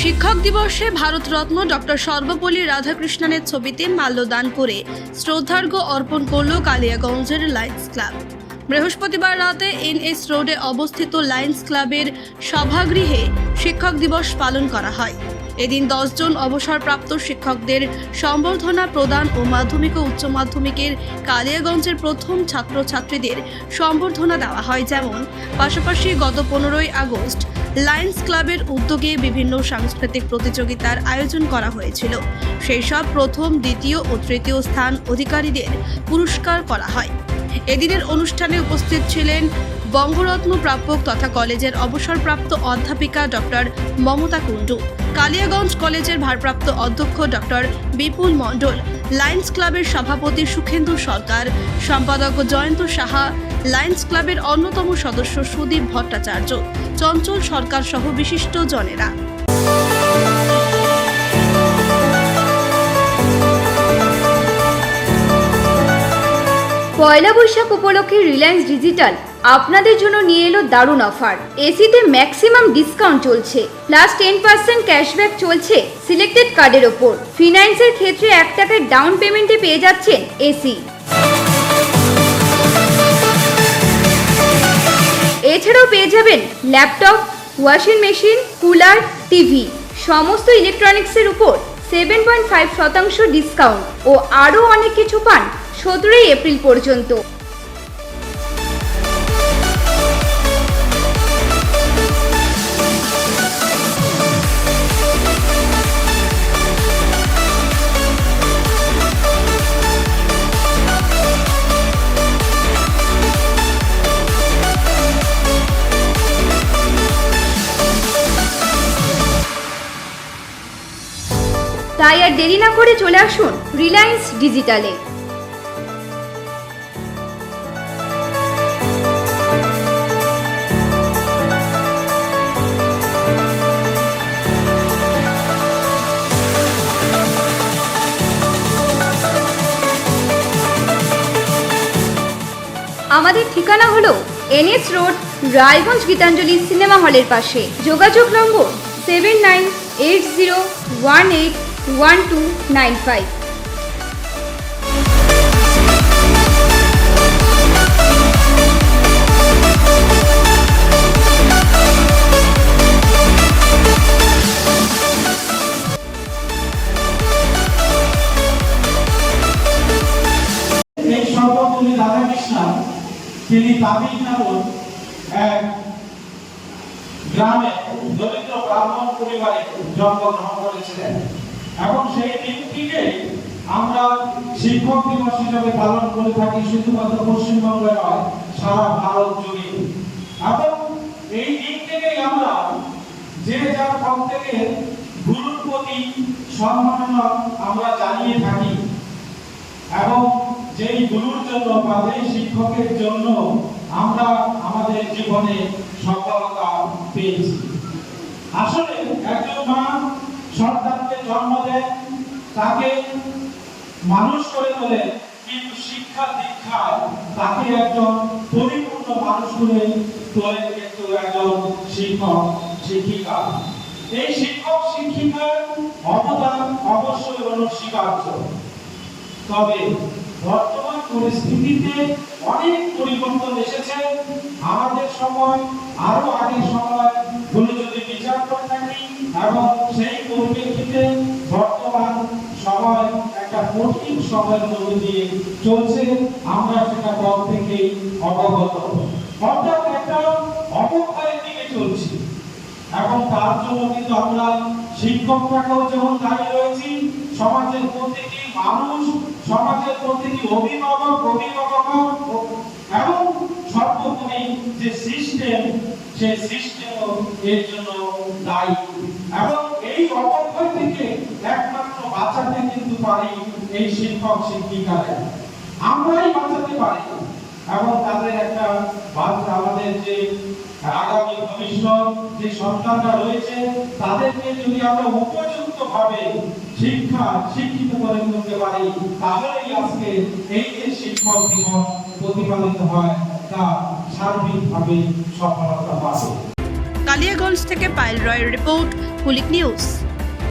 শিক্ষক দিবসে ভারতরত্ন ডক্টর সর্বপল্লী রাধাকৃষ্ণনের ছবিতে মাল্যদান করে শ্রদ্ধার্ঘ্য অর্পণ করল কালিয়াগঞ্জের লায়ন্স ক্লাব। বৃহস্পতিবার রাতে এনএস রোডে অবস্থিত লায়ন্স ক্লাবের সভাগৃহে শিক্ষক দিবস পালন করা হয়। এদিন দশজন অবসরপ্রাপ্ত শিক্ষকদের সম্বর্ধনা প্রদান ও মাধ্যমিক ও উচ্চ মাধ্যমিকের কালিয়াগঞ্জের প্রথম ছাত্রছাত্রীদের সম্বর্ধনা দেওয়া হয় যেমন পাশাপাশি গত পনেরোই আগস্ট লায়ন্স ক্লাবের উদ্যোগে বিভিন্ন সাংস্কৃতিক প্রতিযোগিতার আয়োজন করা হয়েছিল। সেই সব প্রথম, দ্বিতীয় ও তৃতীয় স্থান অধিকারীদের পুরস্কার করা হয়। এদিনের অনুষ্ঠানে উপস্থিত ছিলেন বঙ্গরত্ন প্রাপক তথা কলেজের অবসরপ্রাপ্ত অধ্যাপিকা ডক্টর মমতা কুণ্ডু, কালিয়াগঞ্জ কলেজের ভারপ্রাপ্ত অধ্যক্ষ ডক্টর বিপুল মণ্ডল লায়ন্স ক্লাবের সভাপতি সুখেন্দু সরকার, সম্পাদক জয়ন্ত সাহা লায়ন্স ক্লাবের অন্যতম সদস্য সুদীপ ভট্টাচার্য, চঞ্চল সরকার সহ বিশিষ্ট জনেরা। পয়লা বৈশাখ উপলক্ষে রিলায়েন্স ডিজিটাল আপনাদের জন্য নিয়ে এলো দারুণ অফার এসিতে ম্যাক্সিমাম ডিসকাউন্ট চলছে। প্লাস টেন পার্সেন্ট ক্যাশব্যাক চলছে সিলেক্টেড কার্ডের ওপর। ফিনান্সের ক্ষেত্রে এক টাকার ডাউন পেমেন্টে পেয়ে যাচ্ছেন এসি এছাড়াও পেয়ে যাবেন laptop washing machine cooler TV সমস্ত ইলেকট্রনিক্সের উপর সেভেন পয়েন্ট ফাইভ শতাংশ ডিসকাউন্ট ও আরও অনেক কিছু পান সতেরোই এপ্রিল পর্যন্ত। তাই আর দেরি না করে চলে আসুন রিলায়েন্স ডিজিটালে আমাদের ঠিকানা হলো NS road, Raiganj Gitanjali cinema হলের পাশে। যোগাযোগ নম্বর seven nine eight zero one eight one two nine five Sarvepalli Radhakrishna, তিনি তামিলনাড়ুর এক গ্রামে দরিদ্র ব্রাহ্মণ পরিবারে জন্মগ্রহণ করেছিলেন। এবং সেই দিনটিকে আমরা শিক্ষক দিবস হিসেবে পালন করে থাকি, শুধুমাত্র পশ্চিমবঙ্গে নয়, সারা ভারত জুড়ে। এবং এই দিন থেকেই আমরা যে যার থেকে গুরুর প্রতি সম্মাননা আমরা জানিয়ে থাকি এবং যেই গুরুর জন্য বা যেই শিক্ষকের জন্য আমরা আমাদের জীবনে সফলতা পেয়েছি। আসলে একজন মা সন্তানকে জন্ম দেয় তাকে মানুষ করে তোলে, কিন্তু শিক্ষা দীক্ষায় তাকে একজন পরিপূর্ণ মানুষ করে তোলে কিন্তু একজন শিক্ষক, শিক্ষিকা। এই শিক্ষক, শিক্ষিকার অবদান অবশ্যই অনস্বীকার্য। তবে বর্তমান পরিস্থিতিতে অনেক পরিবর্তন এসেছে। আমাদের সময়, আরও আগের সময় যদি বিচার করে থাকি এবং সেই পরিপ্রেক্ষিতে বর্তমান সময় একটা কঠিন সময়ের মধ্যে দিয়ে চলছে। আমরা সেটা পর থেকেই অবগত। অর্থাৎ একটা অবক্ষয়ের দিকে চলছি। এবং তার জন্য কিন্তু আমরা শিক্ষকরাও যেমন দায়ী রয়েছি, সমাজের প্রতিটি মানুষ, সমাজের প্রতিটি অভিভাবক অভিভাবক এবং সর্বোপরি যে সিস্টেম সেই সিস্টেমও এর জন্য দায়ী। এবং এই অবক্ষয় থেকে একমাত্র বাঁচাতে কিন্তু পারি এই শিক্ষক আমরাই বাঁচাতে পারি এবং তাদের একটা আমাদের যে আগামী ভবিষ্যৎ, যে সন্তানরা রয়েছে, তাদেরকে যদি আমরা উপযুক্ত ভাবে শিক্ষা শিক্ষিত করে তুলতে পারি, তাহলেই আজকে এই যে শিক্ষক দিবস প্রতিপালিত হয়, তা সার্বিকভাবে সফলতা পাবে। কালিয়াগঞ্জ থেকে পায়েল রয়ের রিপোর্ট কুলিক নিউজ।